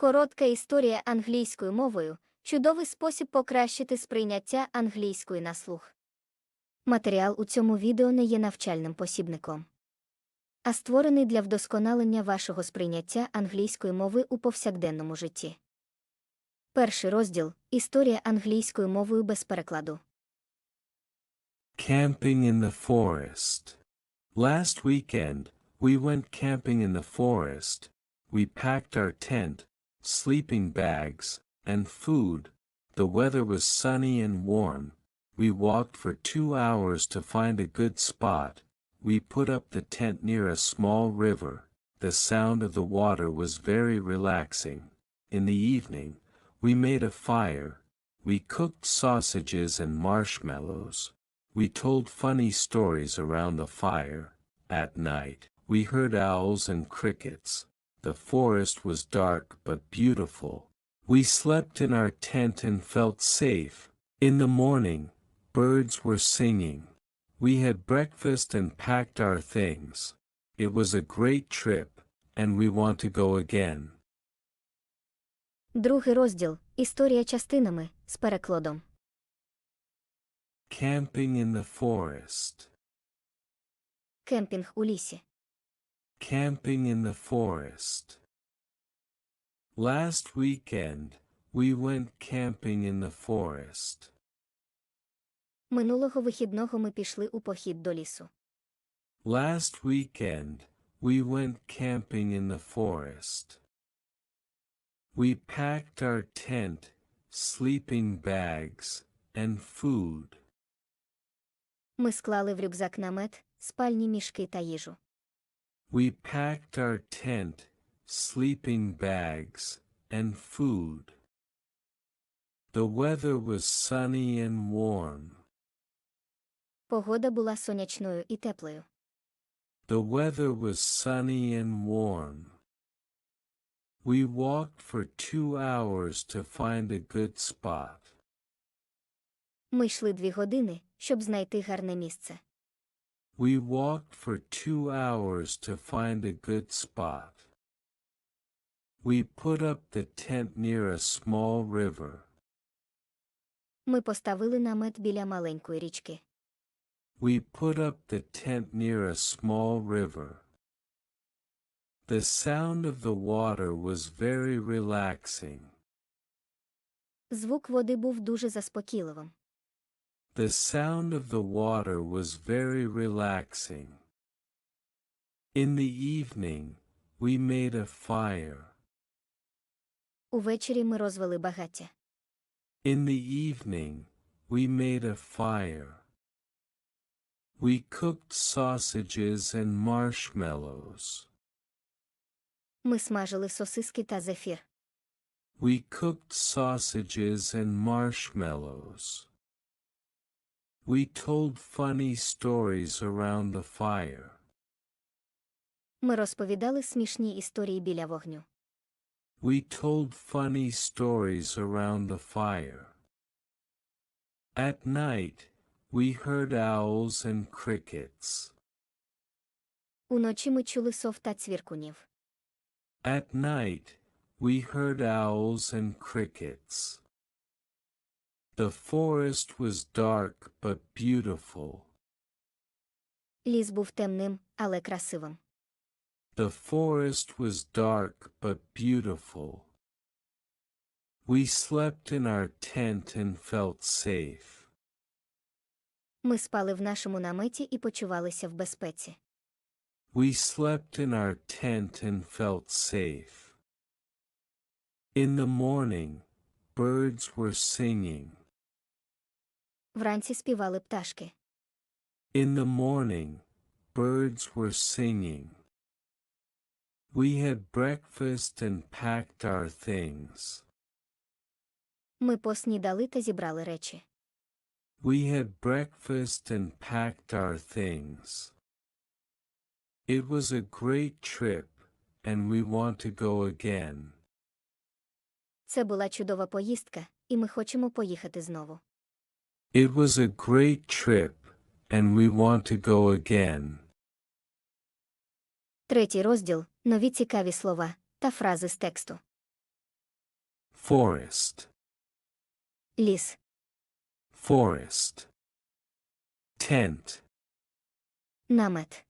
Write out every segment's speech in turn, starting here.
Коротка історія англійською мовою чудовий спосіб покращити сприйняття англійської на слух. Матеріал у цьому відео не є навчальним посібником, а створений для вдосконалення вашого сприйняття англійської мови у повсякденному житті. Перший розділ Історія англійською мовою без перекладу. Camping in the forest. Last weekend, we went camping in the forest. We packed our tent, sleeping bags, and food. The weather was sunny and warm. We walked for two hours to find a good spot. We put up the tent near a small river. The sound of the water was very relaxing. In the evening, we made a fire. We cooked sausages and marshmallows. We told funny stories around the fire. At night, we heard owls and crickets. The forest was dark but beautiful. We slept in our tent and felt safe. In the morning, birds were singing. We had breakfast and packed our things. It was a great trip, and we want to go again. Другий розділ Історія частинами з перекладом. Camping in the forest. Кемпінг у лісі. Camping in the forest. Last weekend, we went camping in the forest. Минулого вихідного ми пішли у похід до лісу. Last weekend, we went camping in the forest. We packed our tent, sleeping bags, and food. Ми склали в рюкзак намет, спальні мішки та їжу. We packed our tent, sleeping bags, and food. The weather was sunny and warm. Погода була сонячною і теплою. The weather was sunny and warm. We walked for two hours to find a good spot. Ми йшли дві години, щоб знайти гарне місце. We walked for two hours to find a good spot. We put up the tent near a small river. Ми поставили намет біля маленької річки. We put up the tent near a small river. The sound of the water was very relaxing. Звук води був дуже заспокійливим. The sound of the water was very relaxing. In the evening, we made a fire. Увечері ми розвели багаття. In the evening, we made a fire. We cooked sausages and marshmallows. Ми смажили сосиски та зефір. We cooked sausages and marshmallows. We told funny stories around the fire. Ми розповідали смішні історії біля вогню. We told funny stories around the fire. At night, we heard owls and crickets. Уночі ми чули сов та цвіркунів. At night, we heard owls and crickets. The forest was dark but beautiful. Ліс був темним, але красивим. The forest was dark but beautiful. We slept in our tent and felt safe. Ми спали в нашому наметі і почувалися в безпеці. We slept in our tent and felt safe. In the morning, birds were singing. Вранці співали пташки. In the morning, birds were singing. We had breakfast and packed our things. Ми поснідали та зібрали речі. We had breakfast and packed our things. It was a great trip, and we want to go again. Це була чудова поїздка, і ми хочемо поїхати знову. It was a great trip, and we want to go again. Третій розділ нові цікаві слова та фрази з тексту. forest, ліс, forest. Tent, намет,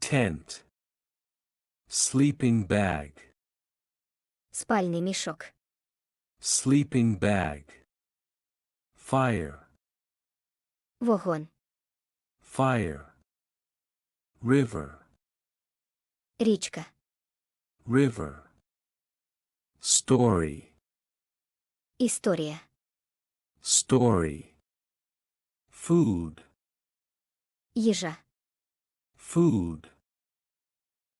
tent. Sleeping bag, спальний мішок, sleeping bag. Fire, вогонь, fire. River, річка, river. Story, історія, story. Food, їжа, food.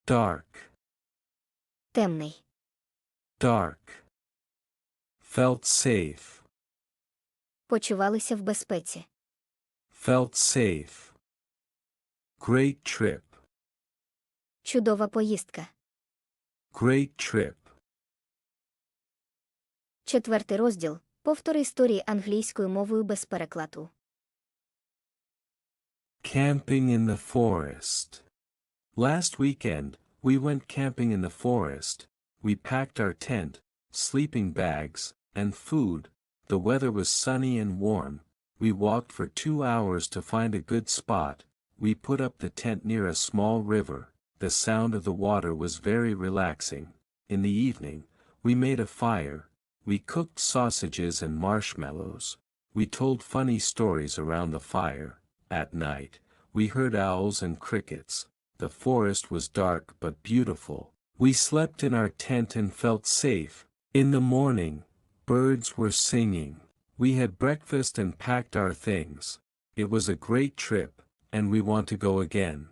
Dark, темний, dark. Felt safe, Почувалися в безпеці, felt safe. Great trip, чудова поїздка. great trip. Четвертий розділ. Повтори історії англійською мовою без перекладу. Camping in the forest. Last weekend, we went camping in the forest. We packed our tent, sleeping bags, and food. The weather was sunny and warm. We walked for two hours to find a good spot. We put up the tent near a small river. The sound of the water was very relaxing. In the evening, we made a fire. We cooked sausages and marshmallows. We told funny stories around the fire. At night, we heard owls and crickets. The forest was dark but beautiful. We slept in our tent and felt safe. In the morning, birds were singing. We had breakfast and packed our things. It was a great trip, and we want to go again.